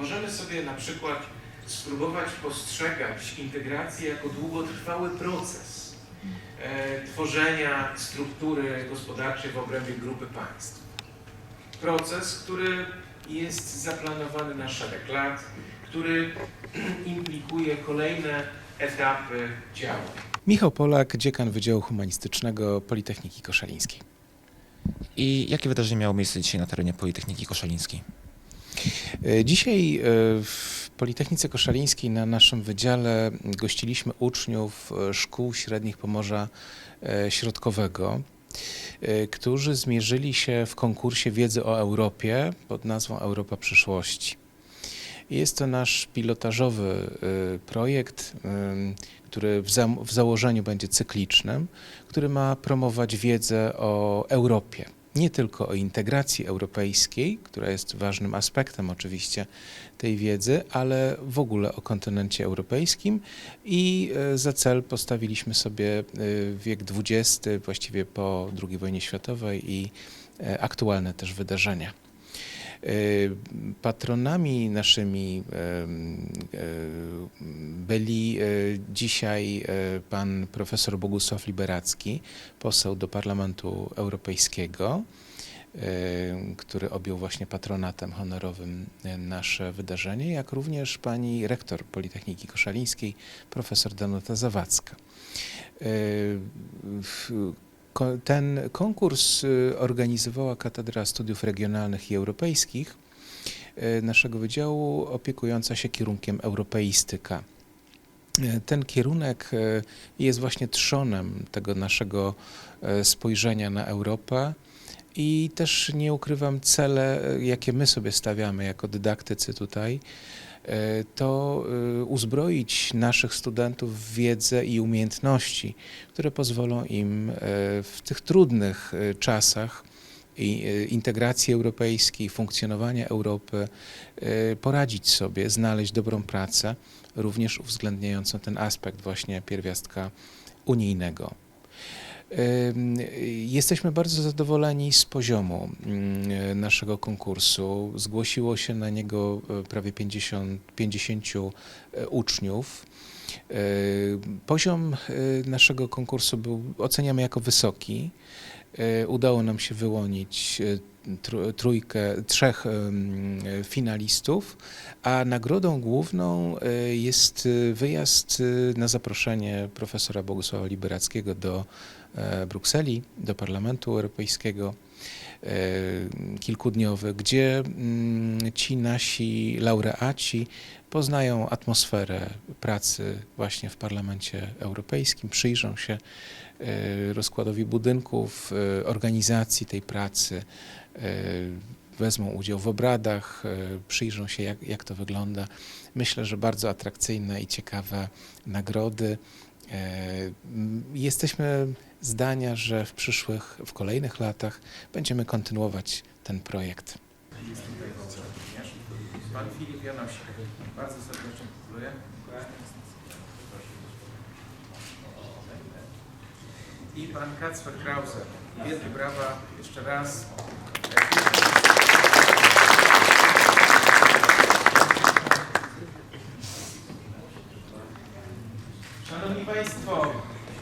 możemy sobie na przykład spróbować postrzegać integrację jako długotrwały proces e, tworzenia struktury gospodarczej w obrębie grupy państw. Proces, który jest zaplanowany na szereg lat, który implikuje kolejne etapy działań. Michał Polak, dziekan Wydziału Humanistycznego Politechniki Koszalińskiej. I jakie wydarzenie miało miejsce dzisiaj na terenie Politechniki Koszalińskiej? E, Dzisiaj e, w Politechnice Koszalińskiej na naszym wydziale gościliśmy uczniów e, szkół średnich Pomorza Środkowego, którzy zmierzyli się w konkursie wiedzy o Europie pod nazwą Europa Przyszłości. Jest to nasz pilotażowy projekt, który w, za, w założeniu będzie cyklicznym, który ma promować wiedzę o Europie. Nie tylko o integracji europejskiej, która jest ważnym aspektem oczywiście tej wiedzy, ale w ogóle o kontynencie europejskim i e, za cel postawiliśmy sobie e, wiek XX, właściwie po II wojnie światowej i e, aktualne też wydarzenia. E, Patronami naszymi e, byli e, dzisiaj pan profesor Bogusław Liberacki, poseł do Parlamentu Europejskiego, który objął właśnie patronatem honorowym nasze wydarzenie, jak również pani rektor Politechniki Koszalińskiej, profesor Danuta Zawadzka. Ten konkurs y, organizowała Katedra Studiów Regionalnych i Europejskich y, naszego wydziału opiekująca się kierunkiem europeistyka. Y, Ten kierunek jest właśnie trzonem tego naszego spojrzenia na Europę i też nie ukrywam cele, jakie my sobie stawiamy jako dydaktycy tutaj, to y, uzbroić naszych studentów w wiedzę i umiejętności, które pozwolą im e, w tych trudnych e, czasach e, integracji europejskiej, funkcjonowania Europy e, poradzić sobie, znaleźć dobrą pracę, również uwzględniającą ten aspekt właśnie pierwiastka unijnego. Jesteśmy bardzo zadowoleni z poziomu mm, naszego konkursu. Zgłosiło się na niego e, prawie 50, 50 e, uczniów. E, Poziom naszego konkursu był oceniamy jako wysoki. Udało nam się wyłonić tr- trójkę, trzech finalistów, a nagrodą główną jest wyjazd na zaproszenie profesora Bogusława Liberackiego do Brukseli, do Parlamentu Europejskiego e, kilkudniowy, gdzie mm, ci nasi laureaci poznają atmosferę pracy właśnie w Parlamencie Europejskim, przyjrzą się e, rozkładowi budynków, e, organizacji tej pracy, e, wezmą udział w obradach, e, przyjrzą się, jak, jak to wygląda. Myślę, że bardzo atrakcyjne i ciekawe nagrody. E, Jesteśmy zdania, że w przyszłych, w kolejnych latach będziemy kontynuować ten projekt. Pan Filip Janosik. Bardzo serdecznie gratuluję. I pan Kacper. Wielkie brawa jeszcze raz. Szanowni Państwo,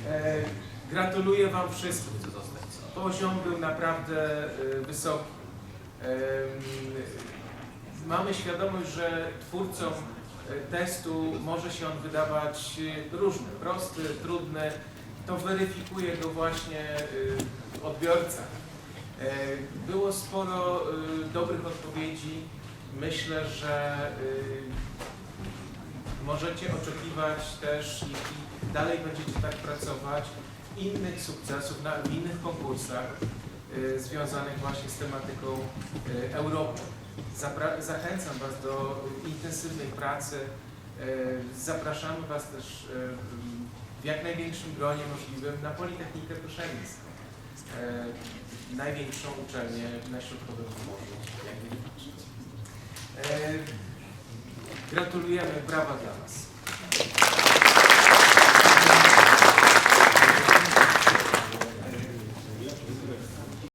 e, gratuluję Wam wszystkim. Poziom był naprawdę e, wysoki. Mamy świadomość, że twórcom e, testu może się on wydawać e, różny, prosty, trudny. To weryfikuje go właśnie odbiorca. E, Było sporo dobrych odpowiedzi. Myślę, że możecie oczekiwać też, jeśli dalej będziecie tak pracować, innych sukcesów na, w innych konkursach y, związanych właśnie z tematyką y, Europy. Zachęcam Was do intensywnej pracy. Y, zapraszamy Was też y, w jak największym gronie możliwym na Politechnikę Koszalińską. Y, największą uczelnię na środkowym Pomorzu. jak. Y, Gratulujemy, brawa dla Was.